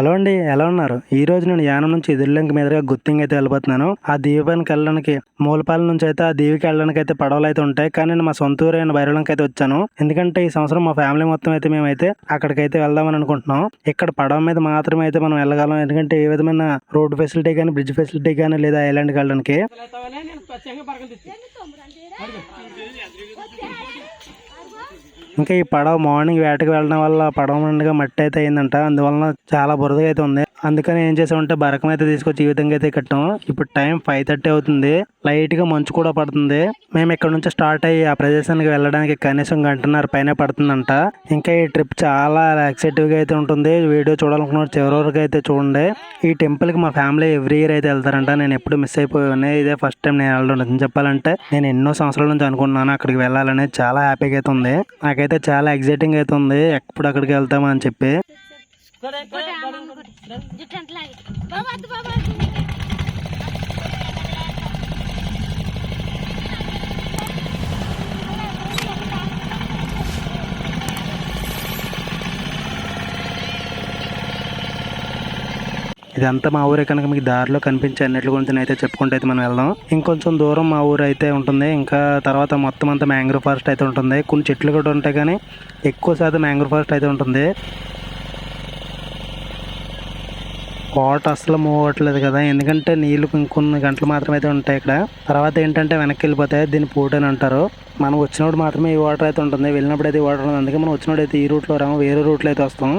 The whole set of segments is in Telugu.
హలో అండి ఎలా ఉన్నారు? ఈ రోజు నేను యానం నుంచి ఎదుర్లంక మీదుగా గుత్తింగ్ అయితే వెళ్ళిపోతున్నాను ఆ దీపానికి వెళ్ళడానికి మూలపాలెం నుంచి అయితే ఆ దీవికి వెళ్ళడానికి అయితే పడవలు అయితే ఉంటాయి. కానీ నేను మా సొంత ఊరు అయిన బైరలంకి అయితే వచ్చాను. ఎందుకంటే ఈ సంవత్సరం మా ఫ్యామిలీ మొత్తం అయితే మేమైతే అక్కడికైతే వెళ్దామని అనుకుంటున్నాం. ఇక్కడ పడవ మీద మాత్రమే అయితే మనం వెళ్ళగలం. ఎందుకంటే ఏ విధమైన రోడ్ ఫెసిలిటీ కానీ బ్రిడ్జ్ ఫెసిలిటీ కానీ లేదా ఐలాండ్కి వెళ్ళడానికి. ఇంకా ఈ పడవ మార్నింగ్ వేటకు వెళ్ళడం వల్ల పడవ నిండుగా మట్టి అయితే అయిందంట. అందువలన చాలా బురదగా అయితే ఉంది. అందుకని ఏం చేసామంటే బరకం అయితే తీసుకొచ్చి ఈ విధంగా అయితే కట్టాం. ఇప్పుడు టైం ఫైవ్ థర్టీ అవుతుంది. లైట్గా మంచు కూడా పడుతుంది. మేము ఇక్కడ నుంచి స్టార్ట్ అయ్యి ఆ ప్రదేశానికి వెళ్ళడానికి కనీసం గంటన్నర పైన పడుతుందంట. ఇంకా ఈ ట్రిప్ చాలా ఎక్సైటివ్గా అయితే ఉంటుంది. వీడియో చూడాలనుకున్న చివరి వరకు అయితే చూడండి. ఈ టెంపుల్కి మా ఫ్యామిలీ ఎవ్రీ ఇయర్ అయితే వెళ్తారంట. నేను ఎప్పుడు మిస్ అయిపోయాను ఇదే ఫస్ట్ టైం నేను వెళ్ళడం. చెప్పాలంటే నేను ఎన్నో సంవత్సరాల నుంచి అనుకున్నాను అక్కడికి వెళ్ళాలని. చాలా హ్యాపీగా అయితే ఉంది. నాకు నాకైతే చాలా ఎగ్జైటింగ్ అయితే ఉంది ఎప్పుడు అక్కడికి వెళ్తామని చెప్పి. ఇదంతా మా ఊరే కనుక మీకు దారిలో కనిపించే అన్నిటి గురించి అయితే చెప్పుకుంటే అయితే మనం వెళ్దాం. ఇంకొంచెం దూరం మా ఊరు అయితే ఉంటుంది. ఇంకా తర్వాత మొత్తం అంతా మ్యాంగ్రూవ్ ఫారెస్ట్ అయితే ఉంటుంది. కొన్ని చెట్లు కూడా ఉంటాయి కానీ ఎక్కువ శాతం మ్యాంగ్రూవ్ ఫారెస్ట్ అయితే ఉంటుంది. వాటర్ అసలు మూవ్ అవ్వట్లేదు కదా. ఎందుకంటే నీళ్ళు ఇంకొన్ని గంటలు మాత్రమే అయితే ఉంటాయి ఇక్కడ. తర్వాత ఏంటంటే వెనక్కి వెళ్ళిపోతే దీన్ని పూట అని అంటారు. మనం వచ్చినప్పుడు మాత్రమే ఈ వాటర్ అయితే ఉంటుంది. వెళ్ళినప్పుడు అయితే ఈ వాటర్ ఉంటుంది. అందుకే మనం వచ్చినప్పుడు అయితే ఈ రూట్లో రాము. వేరే రూట్లో అయితే వస్తాం.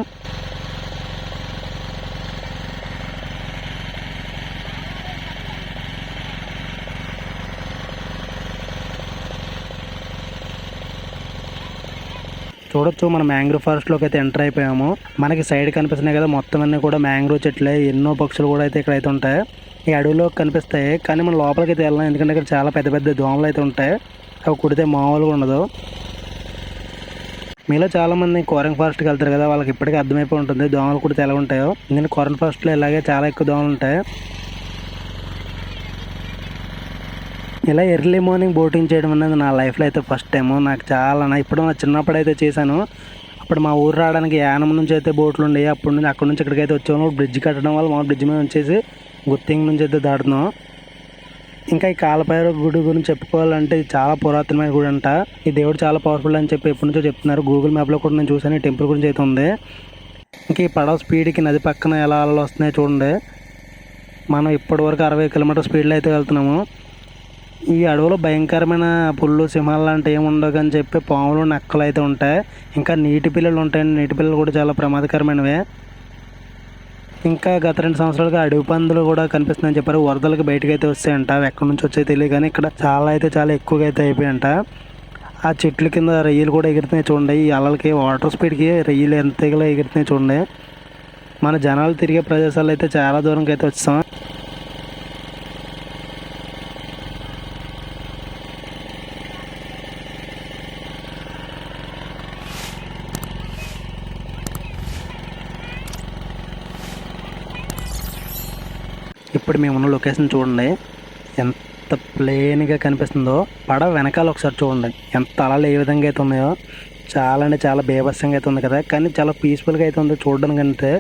చూడొచ్చు మనం మ్యాంగ్రూవ్ ఫారెస్ట్లోకి అయితే ఎంటర్ అయిపోయాము. మనకి సైడ్ కనిపిస్తున్నాయి కదా మొత్తం అన్ని కూడా మ్యాంగ్రూవ్ చెట్లే ఎన్నో పక్షులు కూడా అయితే ఇక్కడ అయితే ఉంటాయి. ఈ అడవిలో కనిపిస్తాయి కానీ మనం లోపలికి అయితే వెళ్ళాం ఎందుకంటే ఇక్కడ చాలా పెద్ద పెద్ద దోమలు అయితే ఉంటాయి. అవి కుడితే మామూలుగా ఉండదు. మీలో చాలామంది కోరంగ్ ఫారెస్ట్కి వెళ్తారు కదా వాళ్ళకి ఇప్పటికీ అర్థమైపోయి ఉంటుంది దోమలు కుడితే ఎలా ఉంటాయో. నేను కోరంగ్ ఫారెస్ట్లో ఇలాగే చాలా ఎక్కువ దోమలు ఉంటాయి. ఇలా ఎర్లీ మార్నింగ్ బోటింగ్ చేయడం అనేది నా లైఫ్లో అయితే ఫస్ట్ టైం నాకు చాలా నా ఇప్పుడు నా చిన్నప్పుడు అయితే చేశాను. అప్పుడు మా ఊరు రావడానికి యానం నుంచి అయితే బోట్లు ఉండేవి. అప్పటి నుంచి అక్కడ నుంచి ఇక్కడికి అయితే వచ్చాము బ్రిడ్జ్ కట్టడం వల్ల మా బ్రిడ్జ్ మీద వచ్చేసి గుత్తింగ్ నుంచి అయితే దాటుతున్నాం. ఇంకా ఈ కాలపైరు గుడి గురించి చెప్పుకోవాలంటే ఇది చాలా పురాతనమైన గుడి అంట. ఈ దేవుడు చాలా పవర్ఫుల్ అని చెప్పి ఎప్పటి నుంచో చెప్తున్నారు. గూగుల్ మ్యాప్లో కూడా నేను చూసాను ఈ టెంపుల్ గురించి అయితే ఉంది. ఇంకా ఈ పడవ స్పీడ్కి నది పక్కన ఎలా అలలు వస్తున్నాయో చూడండి. మనం ఇప్పటివరకు అరవై కిలోమీటర్ స్పీడ్లో అయితే వెళ్తున్నాము. ఈ అడవిలో భయంకరమైన పుల్లు సింహాలు లాంటివి ఏమి ఉండవు అని చెప్పి పాములు నక్కలు అయితే ఉంటాయి. ఇంకా నీటి పిల్లలు ఉంటాయండి. నీటి పిల్లలు కూడా చాలా ప్రమాదకరమైనవే. ఇంకా గత రెండు సంవత్సరాలుగా అడవి పందులు కూడా కనిపిస్తున్నాయని చెప్పారు. వరదలకు బయటకు అయితే వస్తాయంట. అవి ఎక్కడి నుంచి వచ్చాయి తెలియదు కానీ ఇక్కడ చాలా అయితే చాలా ఎక్కువగా అయితే అయిపోయాయంట. ఆ చెట్ల కింద రొయ్యలు కూడా ఎగురుతున్నాయి చూడండి. ఈ అలలకి వాటర్ స్పీడ్కి రొయ్యలు ఎంత ఎగురుతున్నాయి చూడండి. మన జనాలు తిరిగే ప్రదేశాలు అయితే చాలా దూరంకి అయితే వచ్చాం ఇప్పుడు మేము ఉన్న లొకేషన్ చూడండి. ఎంత ప్లెయిన్గా కనిపిస్తుందో. పడ వెనకాల ఒకసారి చూడండి. ఎంత అలలు ఏ విధంగా అయితే ఉన్నాయో. చాలా అంటే చాలా బీభత్సంగా అయితే ఉంది కదా. కానీ చాలా పీస్ఫుల్గా అయితే ఉంది చూడడానికి అంటే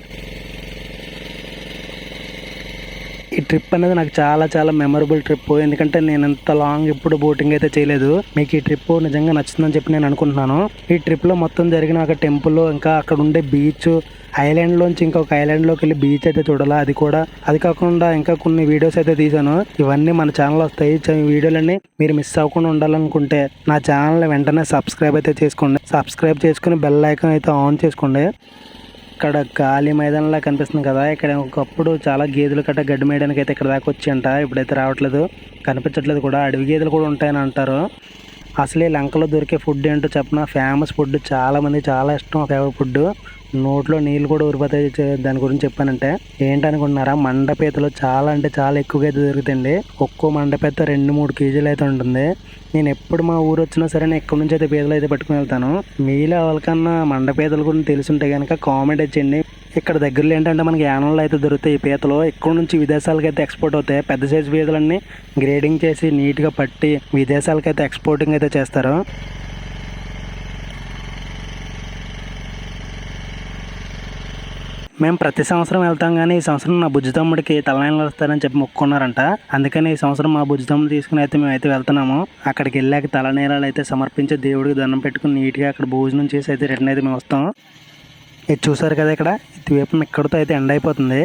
ఈ ట్రిప్ అనేది నాకు చాలా చాలా మెమరబుల్ ట్రిప్ ఎందుకంటే నేను ఇంత లాంగ్ ఎప్పుడు బోటింగ్ అయితే చేయలేదు. మీకు ఈ ట్రిప్ నిజంగా నచ్చుతుందని చెప్పి నేను అనుకుంటున్నాను. ఈ ట్రిప్లో మొత్తం జరిగిన ఒక టెంపుల్ ఇంకా అక్కడ ఉండే బీచ్ ఐలాండ్లోంచి ఇంకొక ఐలాండ్లోకి వెళ్ళి బీచ్ అయితే చూడాలా? అది కూడా అది కాకుండా ఇంకా కొన్ని వీడియోస్ అయితే తీసాను ఇవన్నీ మన ఛానల్ వస్తాయి. చ- ఈ వీడియోలన్నీ మీరు మిస్ అవ్వకుండా ఉండాలనుకుంటే నా ఛానల్ వెంటనే సబ్స్క్రైబ్ అయితే చేసుకోండి. సబ్స్క్రైబ్ చేసుకుని బెల్ ఐకాన్ అయితే ఆన్ చేసుకోండి. ఇక్కడ గాలి మైదానంలా కనిపిస్తుంది కదా. ఇక్కడ ఒకప్పుడు చాలా గేదెలు కట్ట గడ్డి మేయడానికి అయితే ఇక్కడ దాకా వచ్చి అంట. ఇప్పుడైతే రావట్లేదు. కనిపించట్లేదు కూడా. అడవి గేదెలు కూడా ఉంటాయని అంటారు. అసలు ఈ లంకలో దొరికే ఫుడ్ ఏంటో చెప్పిన? ఫేమస్ ఫుడ్ చాలా మంది చాలా ఇష్టం ఫేవరెట్ ఫుడ్. నోట్లో నీళ్ళు కూడా ఊరిపోతాయి దాని గురించి చెప్పానంటే. ఏంటనుకుంటున్నారా మండపీతలు చాలా అంటే చాలా ఎక్కువగా అయితే దొరుకుతుంది ఒక్కో మండపీత రెండు మూడు కేజీలు అయితే ఉంటుంది. నేను ఎప్పుడు మా ఊరు వచ్చినా సరే నేను ఎక్కడి నుంచి అయితే పీతలు అయితే పట్టుకుని వెళ్తాను. మీలో ఎవరికన్నా మండపీతల గురించి తెలుసుంటే కనుక కామెంట్ చేయండి. ఇక్కడ దగ్గరలో ఏంటంటే మనకి యానంలో అయితే దొరుకుతాయి. ఈ పీతలు ఇక్కడ నుంచి విదేశాలకు అయితే ఎక్స్పోర్ట్ అవుతాయి. పెద్ద సైజు పీతలన్నీ గ్రేడింగ్ చేసి నీట్గా పట్టి విదేశాలకు అయితే ఎక్స్పోర్టింగ్ అయితే చేస్తారు. మేము ప్రతి సంవత్సరం వెళ్తాం కానీ ఈ సంవత్సరం నా బుజ్జి తమ్ముడికి తలనైలు వస్తారని చెప్పి మొక్కున్నారంట అందుకని ఈ సంవత్సరం మా బుజ్జి తమ్ముడు తీసుకుని అయితే మేము అయితే వెళ్తున్నాము. అక్కడికి వెళ్ళాక తలనీరాలు అయితే సమర్పించి దేవుడికి దండం పెట్టుకుని నీట్గా అక్కడ భోజనం చేసి అయితే రిటర్న్ అయితే మేము వస్తాం. ఇది చూసారు కదా ఇక్కడ? ద్వీపం ఇక్కడితో అయితే ఎండ్ అయిపోతుంది.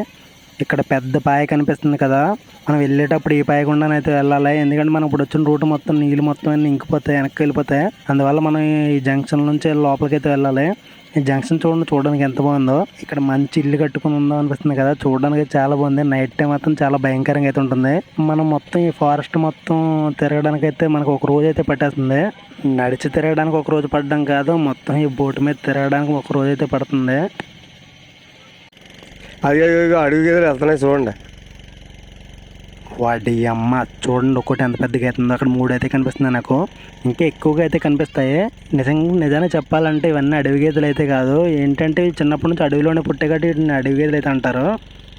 ఇక్కడ పెద్ద పాయ కనిపిస్తుంది కదా. మనం వెళ్ళేటప్పుడు ఈ పాయ గుండానైతే వెళ్ళాలి. ఎందుకంటే మనం ఇప్పుడు వచ్చిన రూట్ మొత్తం నీళ్ళు మొత్తం అన్ని ఇంకిపోతాయి వెనక్కి వెళ్ళిపోతాయి. అందువల్ల మనం ఈ జంక్షన్ నుంచి లోపలికి అయితే వెళ్ళాలి. ఈ జంక్షన్ చూడండి చూడడానికి ఎంత బాగుందో. ఇక్కడ మంచి ఇల్లు కట్టుకుని ఉందో అనిపిస్తుంది కదా. చూడడానికి చాలా బాగుంది. నైట్ టైం మాత్రం చాలా భయంకరంగా అయితే ఉంటుంది. మనం మొత్తం ఈ ఫారెస్ట్ మొత్తం తిరగడానికి అయితే మనకు ఒక రోజు అయితే పట్టేస్తుంది. నడిచి తిరగడానికి ఒక రోజు పడడం కాదు మొత్తం ఈ బోటు మీద తిరగడానికి ఒక రోజు అయితే పడుతుంది. అది అడుగు గేదెలు వెళ్తున్నాయి చూడండి. వాడి అమ్మ చూడండి ఒక్కటి ఎంత పెద్దగా అవుతుందో అక్కడ మూడు అయితే కనిపిస్తుంది నాకు. ఇంకా ఎక్కువగా అయితే కనిపిస్తాయి. నిజంగా నిజాన్ని చెప్పాలంటే ఇవన్నీ అడవి గేదెలు అయితే కాదు. ఏంటంటే చిన్నప్పటి నుంచి అడవిలోనే పుట్టే కాబట్టి వీటిని అడవి గేదెలు అయితే అంటారు.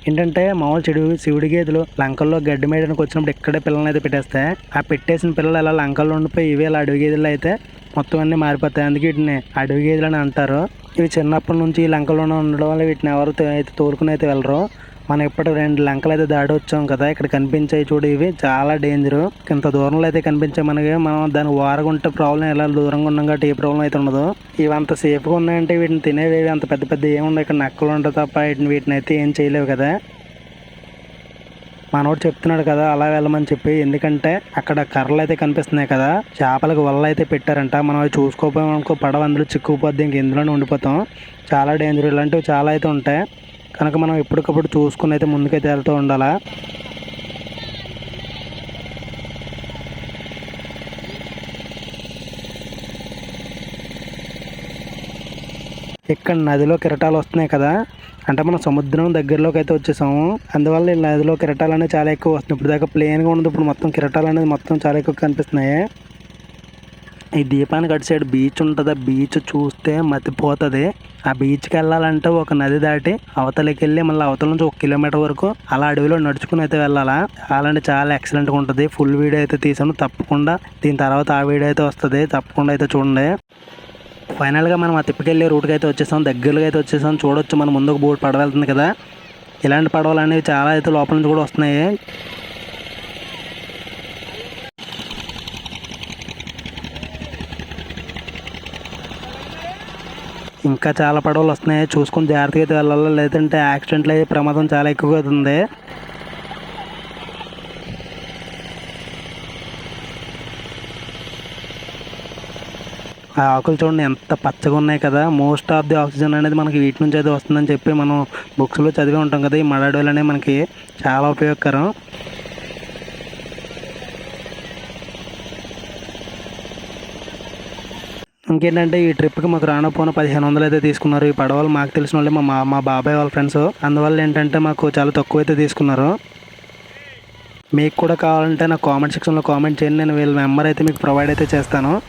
ఏంటంటే మామూలు చెడు శివుడి గేదెలు లంకల్లో గడ్డి మేయడానికి వచ్చినప్పుడు ఇక్కడే పిల్లల్ని అయితే పెట్టేస్తాయి ఆ పెట్టేసిన పిల్లలు ఇలా లంకల్లో ఉండిపోయి ఇవి ఇలా అడవి గేదెలు అయితే మొత్తం అన్నీ మారిపోతాయి. అందుకే వీటిని అడవి గేదెలు అని అంటారు. ఇవి చిన్నప్పటి నుంచి ఈ లంకలోనే ఉండడం వల్ల వీటిని ఎవరు అయితే తోలుకుని అయితే వెళ్ళరు. మనం ఇప్పుడు రెండు లంకలు అయితే దాడి వచ్చాం కదా ఇక్కడ కనిపించాయి చూడు ఇవి. చాలా డేంజర్ ఇంత దూరంలో అయితే కనిపించాయి మనకి. మనం దాని వారగుంటే ప్రాబ్లం ఎలా దూరంగా ఉన్నాం కాబట్టి ఏ ప్రాబ్లం అయితే ఉండదు. ఇవి అంత సేఫ్గా ఉన్నాయంటే వీటిని తినేవి అంత పెద్ద పెద్ద ఏముండవు ఇక్కడ నక్కలు ఉండవు తప్ప వీటిని వీటిని అయితే ఏం చేయలేవు కదా. మనోడు చెప్తున్నాడు కదా అలా వెళ్ళమని చెప్పి. ఎందుకంటే అక్కడ కర్రలు అయితే కనిపిస్తున్నాయి కదా. చేపలకు వల్ల అయితే పెట్టారంట. మనం అవి చూసుకోపోయాం అనుకో పడవ అందులో చిక్కుకుపోద్ది ఇంక ఇందులోనే ఉండిపోతాం. చాలా డేంజర్ ఇలాంటివి చాలా అయితే ఉంటాయి. కనుక మనం ఎప్పటికప్పుడు చూసుకుని అయితే ముందుకైతే వెళ్తూ ఉండాలా? ఇక్కడ నదిలో కిరటాలు వస్తున్నాయి కదా? అంటే మనం సముద్రం దగ్గరలోకి అయితే వచ్చేసాము. అందువల్ల ఈ నదిలో కిరటాలు అనేవి చాలా ఎక్కువ వస్తున్నాయి. ఇప్పుడు దాకా ప్లేన్గా ఉంది ఇప్పుడు మొత్తం కిరటాలు అనేది మొత్తం చాలా ఎక్కువ కనిపిస్తున్నాయి. ఈ దీపానికి అటు సైడ్ బీచ్ ఉంటుంది. ఆ బీచ్ చూస్తే మతిపోతుంది. ఆ బీచ్కి వెళ్ళాలంటే ఒక నది దాటి అవతలకి వెళ్ళి మళ్ళీ అవతల నుంచి ఒక కిలోమీటర్ వరకు అలా అడవిలో నడుచుకుని అయితే వెళ్ళాలా? అలాంటి చాలా ఎక్సలెంట్గా ఉంటుంది. ఫుల్ వీడియో అయితే తీసాను. తప్పకుండా దీని తర్వాత ఆ వీడియో అయితే వస్తుంది. తప్పకుండా అయితే చూడండి. ఫైనల్గా మనం ఆ తిప్పకెళ్ళే రూట్కి అయితే వచ్చేసాం. దగ్గరగా అయితే వచ్చేసాం. చూడొచ్చు మన ముందుకు బోట్ పడవ వెళ్తుంది కదా. ఇలాంటి పడవలు అనేవి చాలా అయితే లోపల నుంచి కూడా వస్తున్నాయి. ఇంకా చాలా పడవలు వస్తున్నాయి. చూసుకొని జాగ్రత్తగా అయితే వెళ్ళాలి? లేదంటే యాక్సిడెంట్లు అయ్యే ప్రమాదం చాలా ఎక్కువగా అవుతుంది ఆ ఆకులు చూడండి ఎంత పచ్చగా ఉన్నాయి కదా. మోస్ట్ ఆఫ్ ది ఆక్సిజన్ అనేది మనకి వీటి నుంచి అయితే వస్తుందని చెప్పి మనం బుక్స్లో చదివి ఉంటాం కదా. ఈ మడాడోలు అనేవి మనకి చాలా ఉపయోగకరం. ఇంకేంటంటే ఈ ట్రిప్కి మాకు రానపోయిన పదిహేను వందలు అయితే తీసుకున్నారు. ఈ పడవలు మాకు తెలిసిన వాళ్ళే మా మా- బాబాయ్ వాళ్ళ ఫ్రెండ్స్ అందువల్ల ఏంటంటే మాకు చాలా తక్కువ అయితే తీసుకున్నారు. మీకు కూడా కావాలంటే నా కామెంట్ సెక్షన్లో కామెంట్ చేయండి. నేను వీళ్ళ నెంబర్ అయితే మీకు ప్రొవైడ్ అయితే చేస్తాను.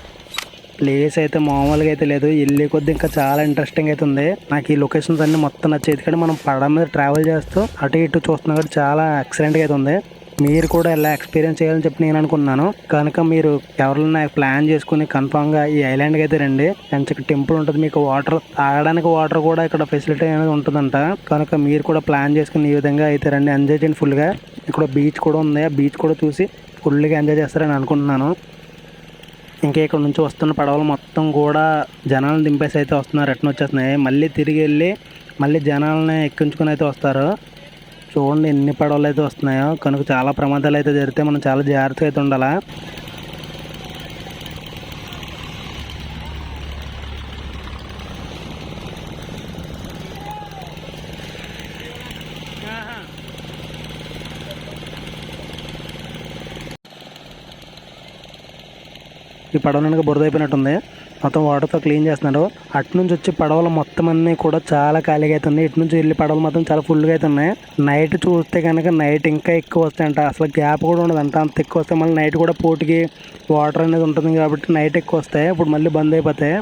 ప్లేస్ అయితే మామూలుగా అయితే లేదు. వెళ్ళే కొద్ది ఇంకా చాలా ఇంట్రెస్టింగ్ అయితే ఉంది. నాకు ఈ లొకేషన్స్ అన్ని మొత్తం నచ్చేది. కానీ మనం పడ మీద ట్రావెల్ చేస్తూ అటు ఇటు చూస్తున్నాం కూడా చాలా ఎక్సలెంట్గా అయితే ఉంది. మీరు కూడా ఇలా ఎక్స్పీరియన్స్ చేయాలని చెప్పి నేను అనుకున్నాను. కనుక మీరు ఎవరైనా ప్లాన్ చేసుకుని కన్ఫామ్గా ఈ ఐలాండ్కి అయితే రండి. మంచిగా టెంపుల్ ఉంటుంది. మీకు వాటర్ తాగడానికి వాటర్ కూడా ఇక్కడ ఫెసిలిటీ అనేది ఉంటుందంట. కనుక మీరు కూడా ప్లాన్ చేసుకుని ఈ విధంగా అయితే రండి. ఎంజాయ్ చేయండి ఫుల్గా ఇక్కడ బీచ్ కూడా ఉంది. ఆ బీచ్ కూడా చూసి ఫుల్గా ఎంజాయ్ చేస్తారని అనుకుంటున్నాను. ఇంకా ఇక్కడ నుంచి వస్తున్న పడవలు మొత్తం కూడా జనాలను దింపేసి అయితే వస్తున్నారు. రిటర్న్ వచ్చేస్తున్నాయి. మళ్ళీ తిరిగి వెళ్ళి మళ్ళీ జనాలని ఎక్కించుకుని అయితే వస్తారు. చూడండి ఎన్ని పడవలు అయితే వస్తున్నాయో. కనుక చాలా ప్రమాదాలు అయితే జరిగితే మనం చాలా జాగ్రత్తగా అయితే ఉండాలా. ఈ పడవలనక బురద అయిపోయినట్టుంది. మొత్తం వాటర్తో క్లీన్ చేస్తున్నాడు అటు నుంచి వచ్చి పడవలు మొత్తం అన్నీ కూడా చాలా ఖాళీగా అవుతుంది ఇటు నుంచి వెళ్ళి పడవలు మొత్తం చాలా ఫుల్గా అయితే ఉన్నాయి నైట్ చూస్తే కనుక నైట్ ఇంకా ఎక్కువ వస్తాయంట. అసలు గ్యాప్ కూడా ఉండదు. అంత అంత ఎక్కువ వస్తే మళ్ళీ నైట్ కూడా పోటీకి వాటర్ అనేది ఉంటుంది కాబట్టి నైట్ ఎక్కువ వస్తాయి. ఇప్పుడు మళ్ళీ బంద్ అయిపోతాయి.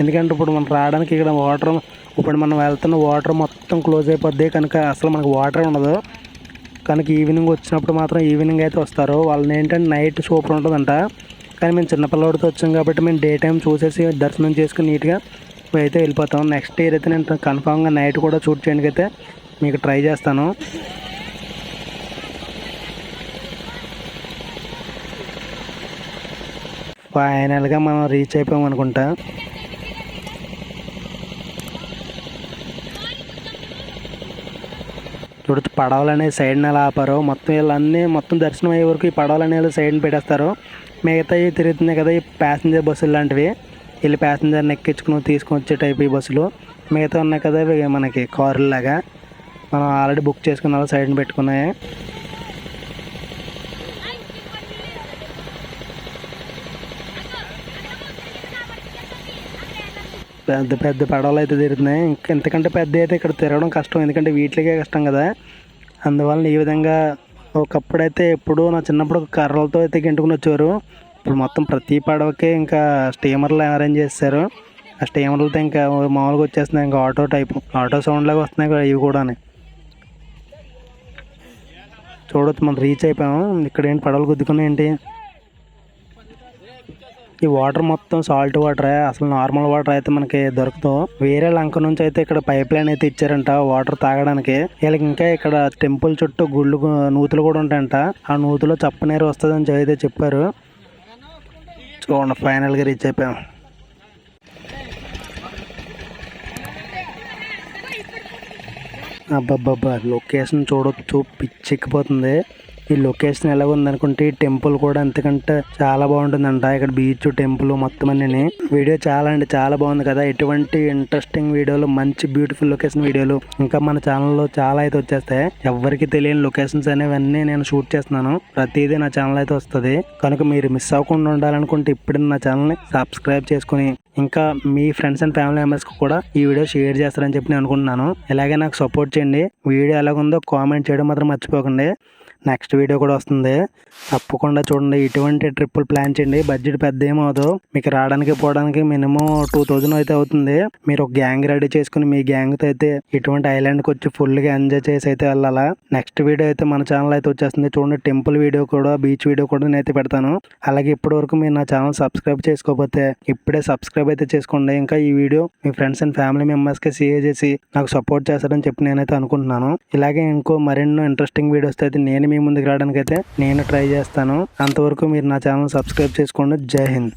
ఎందుకంటే ఇప్పుడు మనం రావడానికి ఇక్కడ వాటర్ ఇప్పుడు మనం వెళ్తున్న వాటర్ మొత్తం క్లోజ్ అయిపోద్ది. కనుక అసలు మనకు వాటర్ ఉండదు. కనుక ఈవినింగ్ వచ్చినప్పుడు మాత్రం ఈవినింగ్ అయితే వస్తారు. వాళ్ళని ఏంటంటే నైట్ సూపర్ ఉంటుందంట. కానీ మేము చిన్నపిల్లవాడితో వచ్చాం కాబట్టి మేము డే టైం చూసేసి దర్శనం చేసుకుని నీట్గా అయితే వెళ్ళిపోతాం. నెక్స్ట్ ఇయర్ అయితే నేను కన్ఫామ్గా నైట్ కూడా షూట్ చేయడానికి అయితే మీకు ట్రై చేస్తాను. ఫైనల్గా మనం రీచ్ అయిపోయాం అనుకుంటా. చూడొచ్చు పడవలు సైడ్ని ఎలా ఆపారు మొత్తం వీళ్ళన్నీ మొత్తం దర్శనం అయ్యే వరకు ఈ పడవలు అనేవి సైడ్ని పెట్టేస్తారు. మిగతా ఇవి తిరుగుతున్నాయి కదా ఈ ప్యాసింజర్ బస్సులు లాంటివి. వీళ్ళు ప్యాసింజర్ని ఎక్కించుకుని తీసుకొని వచ్చే టైప్ ఈ బస్సులు మిగతా ఉన్నాయి కదా ఇవి మనకి కార్లు లాగా. మనం ఆల్రెడీ బుక్ చేసుకున్న వాళ్ళు సైడ్ని పెట్టుకున్నాయి. పెద్ద పెద్ద పడవలు అయితే తిరుగుతున్నాయి. ఇంకా ఎంతకంటే పెద్ద అయితే ఇక్కడ తిరగడం కష్టం. ఎందుకంటే వీటికే కష్టం కదా. అందువలన ఈ విధంగా ఒకప్పుడైతే ఎప్పుడూ నా చిన్నప్పుడు కర్రలతో అయితే గెంటుకుని వచ్చేవారు. ఇప్పుడు మొత్తం ప్రతి పడవకే ఇంకా స్టీమర్లు అరేంజ్ చేస్తారు. ఆ స్టీమర్లతో ఇంకా మామూలుగా వచ్చేస్తున్నాయి. ఇంకా ఆటో టైప్ ఆటో సౌండ్ లాగా వస్తున్నాయి కూడా ఇవి కూడా చూడొచ్చు మనం రీచ్ అయిపోయాము. ఇక్కడ ఏంటి పడవలు గుద్దుకున్నాయి ఏంటి? ఈ వాటర్ మొత్తం సాల్ట్ వాటర్ అసలు నార్మల్ వాటర్ అయితే మనకి దొరుకుతాం వేరే లంక నుంచి అయితే ఇక్కడ పైప్ లైన్ అయితే ఇచ్చారంట వాటర్ తాగడానికి. వీళ్ళకి ఇంకా ఇక్కడ టెంపుల్ చుట్టూ గుళ్ళు నూతులు కూడా ఉంటాయంట. ఆ నూతులో చప్పనీరు వస్తుందని అయితే చెప్పారు. చూడండి ఫైనల్గా రీచ్ అయిపోయాం. అబ్బబ్బబ్బా లొకేషన్ చూడొచ్చు పిచ్చెక్కిపోతుంది. ఈ లొకేషన్ ఎలా ఈ టెంపుల్ కూడా అంతకంటే చాలా బాగుంటుందంట. ఇక్కడ బీచ్ టెంపుల్ మొత్తం అన్ని వీడియో చాలా అంటే చాలా బాగుంది కదా. ఎటువంటి ఇంట్రెస్టింగ్ వీడియోలు మంచి బ్యూటిఫుల్ లొకేషన్ వీడియోలు ఇంకా మన ఛానల్లో చాలా అయితే వచ్చేస్తాయి. ఎవరికి తెలియని లొకేషన్స్ అనేవన్నీ నేను షూట్ చేస్తున్నాను. ప్రతిదీ నా ఛానల్ అయితే వస్తుంది. కనుక మీరు మిస్ అవ్వకుండా ఉండాలనుకుంటే ఇప్పుడు నా ఛానల్ని సబ్స్క్రైబ్ చేసుకుని ఇంకా మీ ఫ్రెండ్స్ అండ్ ఫ్యామిలీ మెంబర్స్కి కూడా ఈ వీడియో షేర్ చేస్తారని చెప్పి నేను అనుకుంటున్నాను. ఇలాగే నాకు సపోర్ట్ చేయండి. వీడియో ఎలాగుందో కామెంట్ చేయడం మాత్రం మర్చిపోకండి. నెక్స్ట్ వీడియో కూడా వస్తుంది. తప్పకుండా చూడండి. ఇటువంటి ట్రిప్పులు ప్లాన్ చేయండి. బడ్జెట్ పెద్ద ఏమవుదు మీకు రావడానికి పోవడానికి మినిమం టూ థౌజండ్ అయితే అవుతుంది. మీరు ఒక గ్యాంగ్ రెడీ చేసుకుని మీ గ్యాంగ్తో అయితే ఇటువంటి ఐలాండ్కి వచ్చి ఫుల్గా ఎంజాయ్ చేసి అయితే వెళ్ళాలా. నెక్స్ట్ వీడియో అయితే మన ఛానల్ అయితే వచ్చేస్తుంది. చూడండి టెంపుల్ వీడియో కూడా బీచ్ వీడియో కూడా నేనైతే పెడతాను. అలాగే ఇప్పటి వరకు మీరు నా ఛానల్ సబ్స్క్రైబ్ చేసుకోకపోతే ఇప్పుడే సబ్స్క్రైబ్ అయితే చేసుకోండి. ఇంకా ఈ వీడియో మీ ఫ్రెండ్స్ అండ్ ఫ్యామిలీ మెంబర్స్కి షేర్ చేసి నాకు సపోర్ట్ చేస్తారని చెప్పి నేనైతే అనుకుంటున్నాను. ఇలాగే ఇంకో మరెన్నో ఇంట్రెస్టింగ్ వీడియోస్ అయితే నేను మీ ముందుకు రావడానికి అయితే నేను ట్రై చేస్తాను. అంతవరకు మీరు నా ఛానల్ సబ్స్క్రైబ్ చేసుకోండి. జై హింద్.